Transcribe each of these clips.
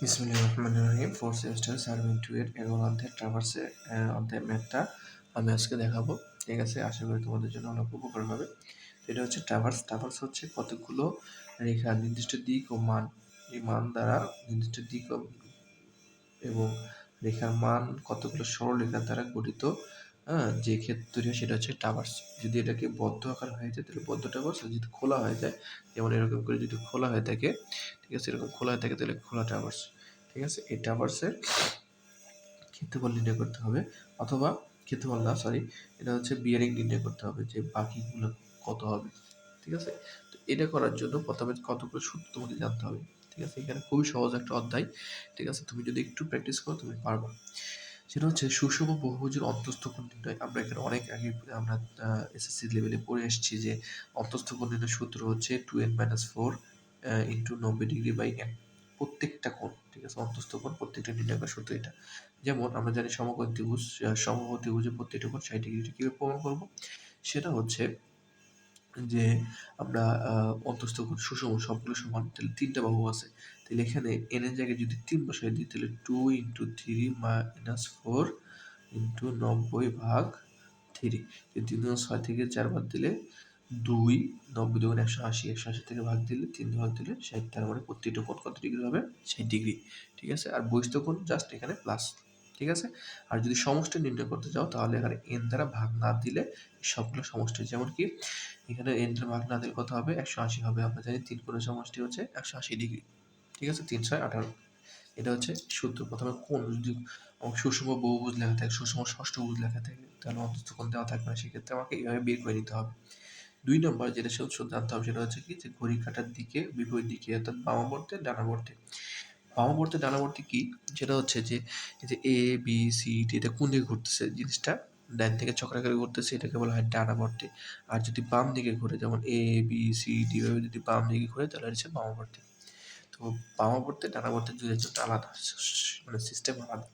বিসমিল্লাহির রহমানির রহিম। ফোর সেমিস্টার সার্ভিং টু এর এগারো অধ্যায় ট্রাভার্সে অধ্যায় ম্যাথটা আমি আজকে দেখাবো। ঠিক আছে? আশা করি তোমাদের জন্য অনেক উপকার হবে। এটা হচ্ছে ট্রাভার্স ট্রাভার্স হচ্ছে কতগুলো রেখা, নির্দিষ্ট দিক ও মান। এই মান দ্বারা নির্দিষ্ট দিক এবং রেখার মান কতগুলো সরলরেখার দ্বারা গঠিত হ্যাঁ যে ক্ষেত্রে তৈরি হয় সেটা হচ্ছে টাওয়ার্স যদি এটাকে বদ্ধ আকার হয়ে যায়, তাহলে বদ্ধ টাওয়ার্স যদি খোলা হয়ে যায়, যেমন এরকম করে যদি খোলা হয়ে থাকে, ঠিক আছে, এরকম খোলা হয়ে থাকে, তাহলে খোলা টাওয়ার্স ঠিক আছে? এই টাওয়ার্সের ক্ষেত্রফল নির্ণয় করতে হবে, অথবা ক্ষেত্রফল না সরি এটা হচ্ছে বিয়ারিং নির্ণয় করতে হবে যে বাকিগুলো কত হবে, ঠিক আছে? তো এটা করার জন্য প্রথমে কতগুলো সূত্র তোমাকে জানতে হবে, ঠিক আছে? এখানে খুবই সহজ একটা অধ্যায়, ঠিক আছে? তুমি যদি একটু প্র্যাকটিস করো, তুমি পারবা। সেটা হচ্ছে সুষম বহুভুজের অন্তস্থ কোণ নির্ণয় আমরা এখানে অনেক আগে আমরা এসএসসি লেভেলে পড়ে এসেছি যে অন্তস্থ কোণ নির্ণয় সূত্র হচ্ছে two N minus four into নব্বই ডিগ্রি বাই এন প্রত্যেকটা কোণ, ঠিক আছে? অন্তস্থ কোণ, প্রত্যেকটা নির্ণয় করার সূত্র এটা। যেমন আমরা জানি সমকোণ ত্রিভুজ সমবাহু ত্রিভুজের প্রত্যেকটা কোণ ষাট ডিগ্রি কীভাবে প্রমাণ করব? সেটা হচ্ছে যে আমরা অন্তস্থ সুষম, সবগুলো সমান, তাহলে তিনটা বাহু আছে। তাহলে এখানে এন এর জায়গায় যদি তিন বসাই দিই, তাহলে two into three minus four into নব্বই ভাগ থ্রি তিন দুগুণ ছয় থেকে চার ভাগ দিলে দুই, নব্বই দুগুণ একশো আশি একশো আশি থেকে ভাগ দিলে তিন ভাগ দিলে ষাট, তার মানে প্রত্যেকটা কোণ কত ডিগ্রি হবে? ষাট ডিগ্রি ঠিক আছে? আর বহিস্থ কোণ জাস্ট এখানে প্লাস ঠিক আছে? আর যদি সমষ্টি নির্ণয় করতে চাও, তাহলে এখানে এন দ্বারা ভাগ না দিলে সবগুলো সমষ্টি যেমন কি, এখানে এন দ্বারা ভাগ না দিলে কত হবে? একশো আশি হবে। আমরা জানি তিন কোণের সমষ্টি হচ্ছে একশো আশি ডিগ্রি। ঠিক আছে? তিনশো আঠারো। এটা হচ্ছে সূত্র। প্রথমে কোন যদি সুষম বহুভুজ লেখা থাকে সুষম ষষ্ঠভুজ লেখা থাকে, তাহলে অন্তস্থ কোণ দেওয়া থাকবে না। সেক্ষেত্রে আমাকে এইভাবে বের করে নিতে হবে। দুই নম্বর যেটা সূত্র জানতে হবে, সেটা হচ্ছে কি? যে ঘড়ি কাটার দিকে বিপরীত দিকে, অর্থাৎ বামাবর্তে ডানাবর্তে বামাবর্তে ডানাবর্তে কি? যেটা হচ্ছে যে এ বি সি ডি এটা কোন দিকে ঘুরতেছে? জিনিসটা ডান থেকে চক্রাকারে ঘুরতেছে, এটাকে বলা হয় ডানাবর্তে আর যদি বাম দিকে ঘুরে, যেমন এ বি সি ডি ভাবে যদি বাম দিকে ঘুরে, তাহলে হচ্ছে বামাবর্তে তো বামাবর্তে ডানাবর্তের দুই হচ্ছে আলাদা মানে সিস্টেম আলাদা।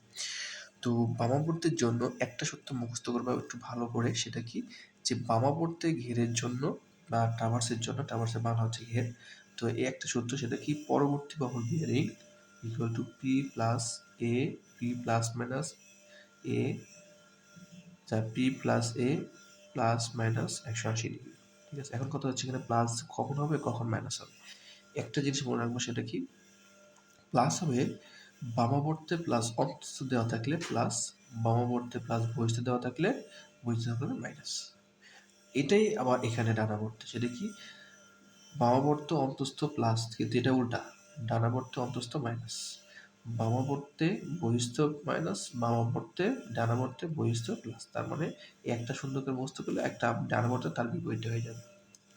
তো বামাবর্তের জন্য একটা সত্য মুখস্থ করবে একটু ভালো করে, সেটা কি? যে বামাবর্তে ঘেরের জন্য বা টাভার্সের জন্য টাভার্সের মান হচ্ছে ঘের। তো এই একটা সূত্র, সেটা কি? পরবর্তী বাহুর bearing equal to P plus A P plus minus A যা P plus A plus minus একশো আশি ঠিক আছে? এখন কথা হচ্ছে এখানে প্লাস কখন হবে, কখন মাইনাস হবে। একটা জিনিস মনে রাখব, সেটা কি? প্লাস হবে বামাবর্তে প্লাস অন্তস্থ দেওয়া থাকলে প্লাস বামাবর্তে প্লাস বহিস্থ দেওয়া থাকলে বহিস্থ থাকলে মাইনাস এটাই আবার এখানে ডানাবর্তে সেটা কি? বামাবর্ত অন্তস্থ প্লাস কিন্তু এটা উল্টা। ডানাবর্তে অন্তস্থ মাইনাস বামাবর্তে বহিস্থ মাইনাস বামাবর্তে ডানাবর্তে বহিস্থ প্লাস তার মানে একটা সুন্দর বস্তু করলে একটা ডানাবর্তে তার বিপরীত হয়ে যাবে,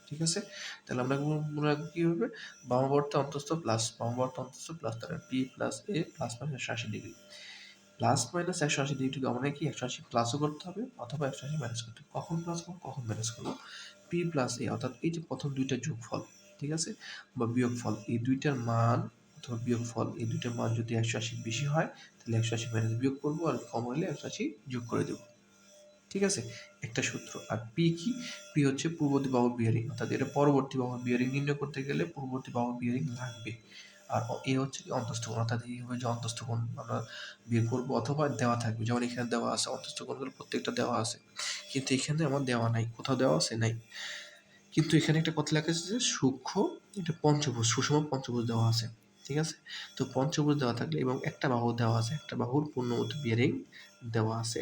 ঠিক আছে? তাহলে আমরা মনে রাখব কি হবে? বামাবর্তে অন্তস্থ প্লাস বামাবর্তে অন্তস্থ প্লাস তার P plus A plus minus একশো আশি ডিগ্রি প্লাস মাইনাস একশো আশি ডিগ্রিকে আমরা কি একশো আশি প্লাসও করতে হবে অথবা একশো আশি মাইনাস করতে হবে। কখন প্লাস করব? কখন মাইনাস করব? পি প্লাস এ অর্থাৎ এই যে প্রথম দুইটা যোগফল ঠিক আছে? বা বিয়োগফল এই দুইটার মান অথবা বিয়োগফল এই দুইটার মান যদি একশো আশি বেশি হয়, তাহলে একশো আশি মাইনাস বিয়োগ করব আর কম হলে একশো আশি যোগ করে দেবো। ঠিক আছে? একটা সূত্র। আর পি কি? পি হচ্ছে পূর্ববর্তী বাহুর বিয়ারিং অর্থাৎ এটা পরবর্তী বাহুর বিয়ারিং নির্ণয় করতে গেলে পূর্ববর্তী বাহুর বিয়ারিং লাগবে। আর এ হচ্ছে কি অন্তস্থ কোণ অর্থাৎ এই হবে যে অন্তস্থ কোণ আমরা বের করব অথবা দেওয়া থাকবে। যেমন এখানে দেওয়া আছে অন্তস্থ কোণগুলো প্রত্যেকটা দেওয়া আছে। কিন্তু এখানে আমার দেওয়া নাই। কোথাও দেওয়া আছে? নাই। কিন্তু এখানে একটা কথা লেখা আছে যে সূক্ষ্ম, এটা পঞ্চভুজ, সুষম পঞ্চভুজ দেওয়া আছে, ঠিক আছে? তো পঞ্চভুজ দেওয়া থাকলে এবং একটা বাহু দেওয়া আছে, একটা বাহুর পূর্ণমত বিয়ারিং দেওয়া আছে,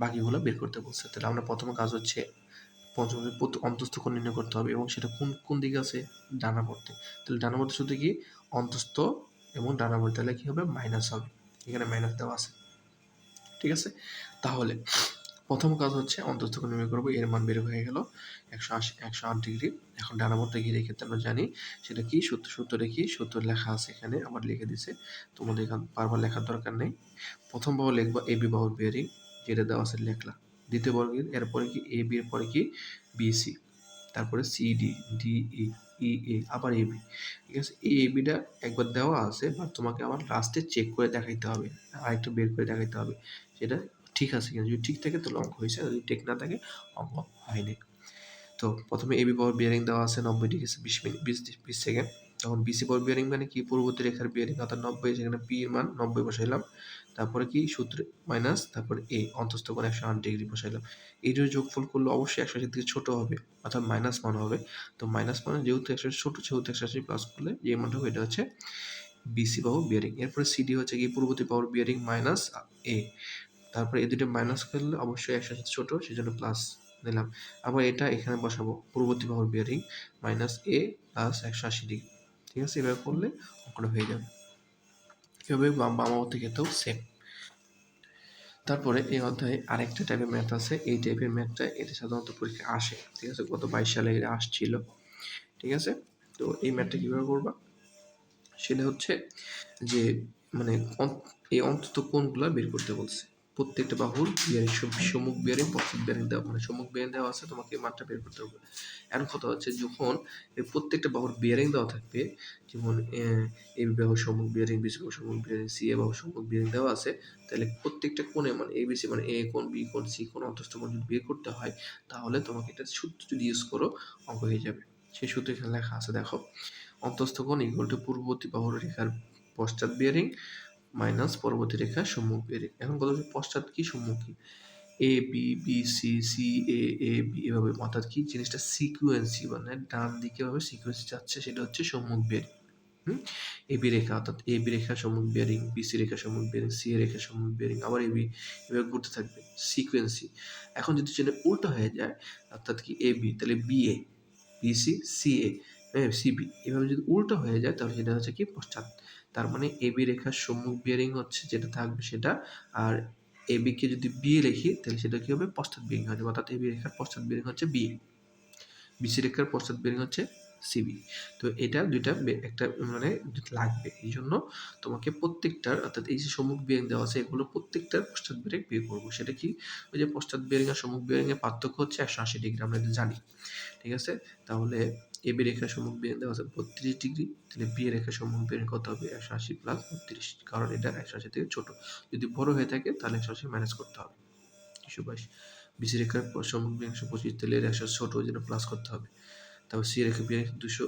বাকিগুলো বের করতে বলছে। তাহলে আমরা প্রথম কাজ হচ্ছে পঞ্চভুজের অন্তস্থ কোণ নির্ণয় করতে হবে এবং সেটা কোন কোন দিকে আছে? ডানা পড়তে তাহলে ডানা পড়তে শুধু কি? অন্তস্থ এবং ডানা পড়তে তাহলে কি হবে? মাইনাস হবে। এখানে মাইনাস দেওয়া আছে। ঠিক আছে? তাহলে প্রথম কাজ হচ্ছে অন্তস্থ কোণ নির্ণয় করব এর মান বের হয়ে গেল একশো আশি, একশো আট ডিগ্রি। এখন ডানাবর্তে ঘিরে ক্ষেত্রে আমরা জানি সেটা কি? সূত্র, সূত্রটা কি? সূত্র লেখা আছে এখানে আমার লিখে দিছে। তোমাদের এখান বারবার লেখার দরকার নেই। প্রথম বাহু লিখব এ বি বাহুর বিয়ারিং যেটা দেওয়া আছে লেখলা। দ্বিতীয় বর্গ এরপরে কি? এ বি এর পরে কি? বিসি তারপরে C, D D, E E, A, আবার এ বি। ঠিক আছে? এই বিটা একবার দেওয়া আছে বাট তোমাকে আবার লাস্টে চেক করে দেখাইতে হবে, আরেকটু বের করে দেখাইতে হবে। সেটা ঠিক আছে কিনা যদি ঠিক থাকে তাহলে অঙ্ক হয়েছে, যদি ঠিক না থাকে অঙ্ক হয়নি। তো প্রথমে এবি পাওয়ার বিয়ারিং দেওয়া আছে নব্বই ডিগ্রি বিশ মিনিট বিশ বিশ সেকেন্ড তখন বিসি পাওয়ার বিয়ারিং মানে কি? পূর্ববর্তী রেখার বিয়ারিং অর্থাৎ নব্বই, সেখানে পি এর মান নব্বই বসাইলাম। তারপরে কি? সূত্র মাইনাস তারপর এ অন্তস্থ কোণ একশো আট ডিগ্রি বসাইলাম। এই যে যোগফল করলে অবশ্যই একশো আশি থেকে ছোটো হবে, অর্থাৎ মাইনাস মান হবে। তো মাইনাস মানে যেহেতু একশো ছোট সেহেতু একশো আশি প্লাস করলে যে মানটা হবে, এটা হচ্ছে বিসি পাওয়ার বিয়ারিং এরপরে সিডি হচ্ছে কি? পূর্ববর্তী পাওয়ার বিয়ারিং মাইনাস এ তারপরে এই দুটো মাইনাস করলে অবশ্যই আশি ছোট, সেজন্য প্লাস নিলাম। আবার এটা এখানে বসাবো, পূর্ববর্তী power bearing minus A plus একশো আশি ডিগ্রি ঠিক আছে? এভাবে করলে অঙ্কটা হয়ে যাবে। এভাবে বাম বামাবর্তী ক্ষেত্রেও সেম তারপরে এই অধ্যায়ে আরেকটা টাইপের ম্যাথ আছে। এই টাইপের ম্যাথটা এটা সাধারণত পরীক্ষা আসে। ঠিক আছে? গত বাইশ সালে এটা আসছিল। ঠিক আছে? তো এই ম্যাথটা কীভাবে করবা? সেটা হচ্ছে যে মানে এই অন্তত কোনগুলো বের করতে বলছে? প্রত্যেকটা বাহুর বিয়ারিং সম্মুখ বিয়ারিং পশ্চাৎ বিয়ারিং দেওয়া মানে সম্মুখ বিয়ারিং দেওয়া আছে, তোমাকে এই মানটা বের করতে হবে। এখন কথা হচ্ছে যখন এই প্রত্যেকটা বাহুর বিয়ারিং দেওয়া থাকবে, যেমন, এ বাহুর সম্মুখ বিয়ারিং বিসি বাহুর সম্মুখ বিয়ারিং, সি এ বাহুর সম্মুখ বিয়ারিং দেওয়া আছে, তাহলে প্রত্যেকটা কোণে মানে এ বিসি মানে এ কোণ, বি কোণ, সি কোণ, অন্তস্থ কোণ যদি বের করতে হয়, তাহলে তোমাকে এটা সূত্র যদি ইউজ করো, অঙ্ক হয়ে যাবে। সেই সূত্র এখানে লেখা আছে, দেখো, অন্তস্থ কোণ ইকুয়াল টু পূর্ববর্তী বাহুর রেখার পশ্চাৎ বিয়ারিং মাইনাস পরবর্তী রেখা সম্মুখ বিয়ারিং এখন হচ্ছে? পশ্চাৎ কি সম্মুখ A B B C C A A B এভাবে, অর্থাৎ কি জিনিসটা সিকুয়েন্সি মানে ডান দিকে ভাবে সিকুয়েন্সি যাচ্ছে, সেটা হচ্ছে সম্মুখ বিয়ারিং হুম? এ বি রেখা, অর্থাৎ এ বি রেখা, সম্মুখ বিয়ারিং বিসি রেখা, সম্মুখ বিয়ারিং সি এ রেখা, সম্মুখ বিয়ারিং আবার এ বি এভাবে ঘুরতে থাকবে সিকুয়েন্সি এখন যদি সেটা উল্টো হয়ে যায়, অর্থাৎ কি এ বি তাহলে B A BC C C A হ্যাঁ সিবি এভাবে যদি উল্টো হয়ে যায়, তাহলে সেটা হচ্ছে কি পশ্চাৎ। তার মানে এবি রেখার সম্মুখ বিয়ারিং হচ্ছে যেটা থাকবে সেটা, আর এবিকে যদি বি লিখি, তাহলে সেটা কী হবে? পশ্চাৎ বিয়ারিং হবে। অর্থাৎ এবি রেখার পশ্চাৎ বিয়ারিং হচ্ছে বি বিসি রেখার পশ্চাৎ বিয়ারিং হচ্ছে সিবি তো এটা দুইটা একটা মানে লাগবে। এই জন্য তোমাকে প্রত্যেকটার অর্থাৎ এই যে সম্মুখ বিয়ারিং দেওয়া আছে, এগুলো প্রত্যেকটার পশ্চাৎ বিয়ারিং বের করব। সেটা কি? ওই যে পশ্চাৎ বিয়ারিং আর সম্মুখ বিয়ারিং এর পার্থক্য হচ্ছে একশো আশি ডিগ্রি আমরা জানি। ঠিক আছে? তাহলে এ বি রেখার সম্মুখ বিয়ারিং দেওয়া আছে বত্রিশ ডিগ্রি তাহলে বি রেখার সম্মুখ বিয়ারিং কত হবে? একশো আশি প্লাস বত্রিশ, কারণ এটা একশো আশি থেকে ছোট। যদি বড় হয়ে থাকে, তাহলে একশো আশি মাইনাস করতে হবে। দুশো বাইশ। বিসি রেখার সম্মুখ বিয়ারিং একশো পঁচিশ, তাহলে একশো ছোট জন্য প্লাস করতে হবে। তারপর সি রেখা দুশো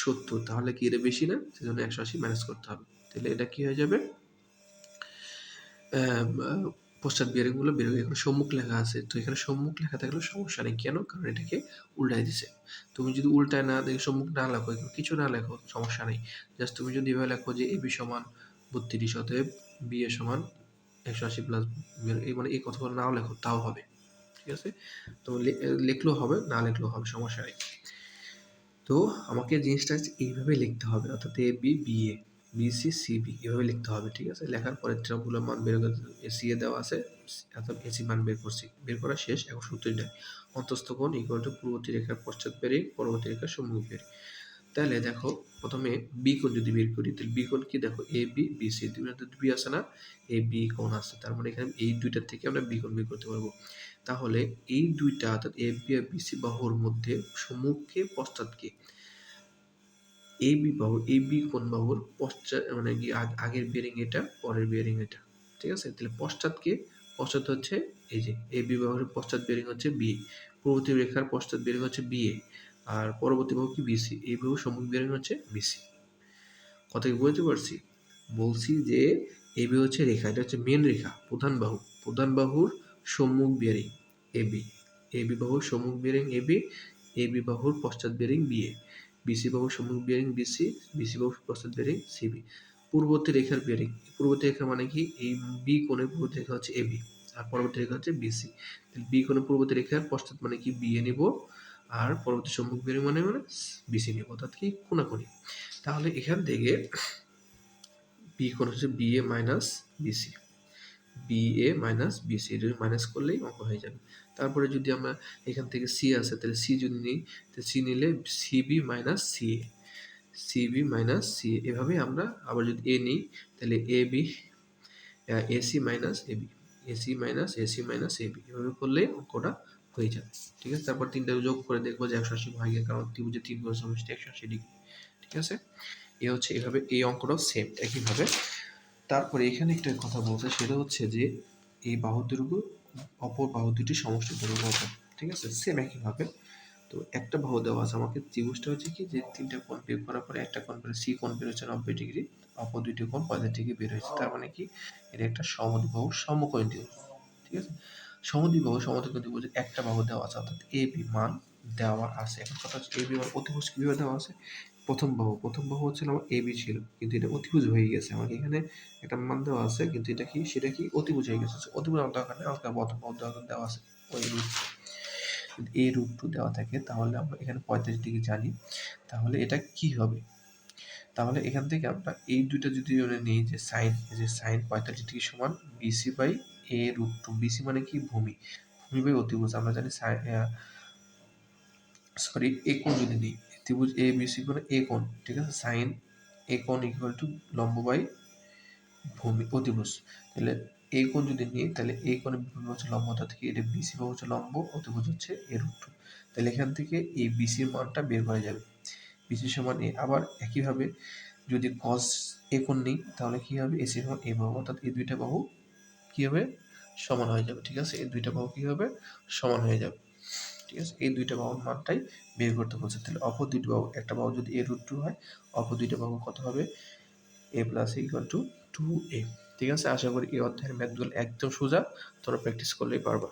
সত্তর, তাহলে কি এটা বেশি না? সেজন্য একশো আশি মাইনাস করতে হবে। তাহলে এটা কি হয়ে যাবে? পশ্চাৎ বিয়ারিংগুলো বের হয়ে এখানে সম্মুখ লেখা আছে। তো এখানে সম্মুখ লেখা থাকলে সমস্যা নেই। কেন? কারণ এটাকে উল্টাই দিছে। তুমি যদি উল্টায় না দেখে সম্মুখ না লেখো কিছু না লেখো, সমস্যা নেই। জাস্ট তুমি যদি এভাবে লেখো যে এ বি সমান বত্রিশ, অতএব বি এ সমান একশো আশি প্লাস এই মানে এই কথাগুলো নাও লেখো, তাও হবে। ঠিক আছে? তো লিখলেও হবে, না লিখলেও হবে, সমস্যা নেই। তো আমাকে জিনিসটা এইভাবে লিখতে হবে, অর্থাৎ A B B A B C C B এভাবে লিখতে হবে, ঠিক আছে? লেখার পরে ট্রামগুলোর মান বের এসি এ দেওয়া আছে অর্থাৎ এসি মান বের করছি, বের করা শেষ, এখন সূত্রটা অন্তস্থ কোণ ইকুয়াল টু পূর্ববর্তী রেখার পশ্চাৎ বেরিয়ে পরবর্তী রেখার সম্মুখ বেরিয়ে তাহলে দেখো, প্রথমে বি কোণ যদি বের করি, তাহলে বি কোণ কি? দেখো এ বি বি সি দুইটাতে বি আছে না এ বি কোণ আছে তার মানে এখানে এই দুইটার থেকে আমরা বি কোণ বের করতে পারব। তাহলে এই দুইটা অর্থাৎ এ বি আর বি সি বাহুর মধ্যে সম্মুখকে পশ্চাৎকে এই বি বাহু এই বি কোন বাহুর পশ্চাৎ মানে কি আগ- আগের বিয়ারিং এটা, পরের বিয়ারিং এটা, ঠিক আছে? তাহলে পশ্চাৎকে পশ্চাৎ হচ্ছে এই যে এই বি বাহুর পশ্চাৎ বিয়ারিং হচ্ছে বি পূর্ববর্তী রেখার পশ্চাৎ বিয়ারিং হচ্ছে বি এ আর পরবর্তী বাহু কি বিসি এই বাহুর সম্মুখ বিয়ারিং হচ্ছে বিসি কথা কি বুঝতে পারছি? বলছি যে এই বি হচ্ছে রেখা, এটা হচ্ছে মেন রেখা, প্রধান বাহু, প্রধান বাহুর সম্মুখ bearing A B A B বাহুর সম্মুখ বিয়ারিং এ বি এ বাহুর পশ্চাৎ বিয়ারিং বি এ বিসি বাহুর সম্মুখ বিয়ারিং বিসি বিসি বাহুর পশ্চাৎ বিয়ারিং সিবি পূর্ববর্তী রেখার বিয়ারিং পূর্ববর্তী রেখা মানে কি? এই বি কোণের পূর্ববর্তী রেখা হচ্ছে এবি আর পরবর্তী রেখা হচ্ছে বিসি বি কোণের পূর্ববর্তী রেখার পশ্চাৎ মানে কি? বি এ নিব, আর পরবর্তী সম্মুখ বিয়ারিং মানে মানে বিসি নিব, অর্থাৎ কি? কোনাকুনি তাহলে এখান থেকে বি কোণ হচ্ছে B A minus BC B A minus BC এটা মাইনাস করলেই অঙ্ক হয়ে যাবে। তারপরে যদি আমরা এখান থেকে সি আছে তাহলে সি যদি নিই, তাহলে সি নিলে CB minus C A CB minus C এভাবে আমরা আবার যদি এ নিই, তাহলে A B AC minus A B AC minus AC minus A B এভাবে করলে অঙ্কটা হয়ে যাবে। ঠিক আছে? তারপর তিনটা যোগ করে দেখব যে একশো আশি ভাগের কারণ ত্রিভুজের তিন গুণ সমষ্টি একশো আশি ডিগ্রি। ঠিক আছে? এ হচ্ছে এভাবে, এই অঙ্কটাও সেম একইভাবে তারপরে এখানে একটা কথা বলছে, সেটা হচ্ছে যে এই বাহু দৈর্ঘ্য অপর বাহু দুটি সমষ্টি দৈর্ঘ্য কত ঠিক আছে? সেম একইভাবে। তো একটা বাহু দেওয়া আছে আমাকে, ত্রিভুজটা হচ্ছে কি যে তিনটা কোণ বের করার পরে একটা কোণ বের সি কোণ বের হচ্ছে, নব্বই ডিগ্রি, অপর দুইটি কোণ পঁয়তাল্লিশ ডিগ্রি বের হয়েছে। তার মানে কি? এটা একটা সমদ্বিবাহু সমকোণ ত্রিভুজ, ঠিক আছে? সমদ্বিবাহু সমদ্বিবাহু ত্রিভুজের একটা বাহু দেওয়া আছে, অর্থাৎ এ বি মান দেওয়া আছে। এখন কথা হচ্ছে এ বি মান অতিভুজ কীভাবে দেওয়া আছে? প্রথম বাহু প্রথম বাহু হচ্ছে আমার এ বি ছিল কিন্তু এটা অতিভুজ হয়ে গেছে। আমাকে এখানে একটা মান দেওয়া আছে, কিন্তু এটা কি, সেটা কি অতিভুজ হয়ে গেছে। অতিভুজ আমার দরকার নেই, আমাকে প্রথম বাহু দেওয়া দেওয়া আছে, ওই রুট এ রুট টু দেওয়া থাকে, তাহলে আমরা এখানে পঁয়তাল্লিশ ডিগ্রি জানি। তাহলে এটা কি হবে? তাহলে এখান থেকে আমরা এই দুইটা যদি আমরা নিই যে সাইন যে সাইন পঁয়তাল্লিশ ডিগ্রি সমান BC by A root two BC মানে কি? ভূমি। ভূমি বাই অতিভুজ। আমরা জানি সরি এ কোণ যদি নিই ত্রিভুজ এ বিসি কোণ এ কোণ, ঠিক আছে? সাইন এ কোণ ইকুয়াল টু লম্ব বাই ভূমি অতিভুজ। তাহলে এই কোণ যদি নিই, তাহলে এই কোণের বিপরীত হচ্ছে লম্ব অর্থাৎ কি এটা বিসি বা হচ্ছে লম্ব, অতিভুজ হচ্ছে এ রুট টু তাহলে এখান থেকে এই বিসির মানটা বের হয়ে যাবে। বিসি সমান এ আবার একইভাবে যদি কস এ কোণ নিই, তাহলে কি হবে? এসি সমান এ বাহু, অর্থাৎ এই দুইটা বাহু কি হবে? সমান হয়ে যাবে, ঠিক আছে? এই দুইটা বাহু কি হবে? সমান হয়ে যাবে। ঠিক আছে? এই দুইটা বাহুর মানটাই বের করতে বলছে। তাহলে অপর দুইটা বাহু, একটা বাহু যদি এ রুট টু হয়, অপর দুইটা বাহু কত হবে? A plus equal to two A ঠিক আছে? আশা করি এই অধ্যায়ের ম্যাথগুলো একদম সোজা, তোমরা প্র্যাকটিস করলেই পারবা।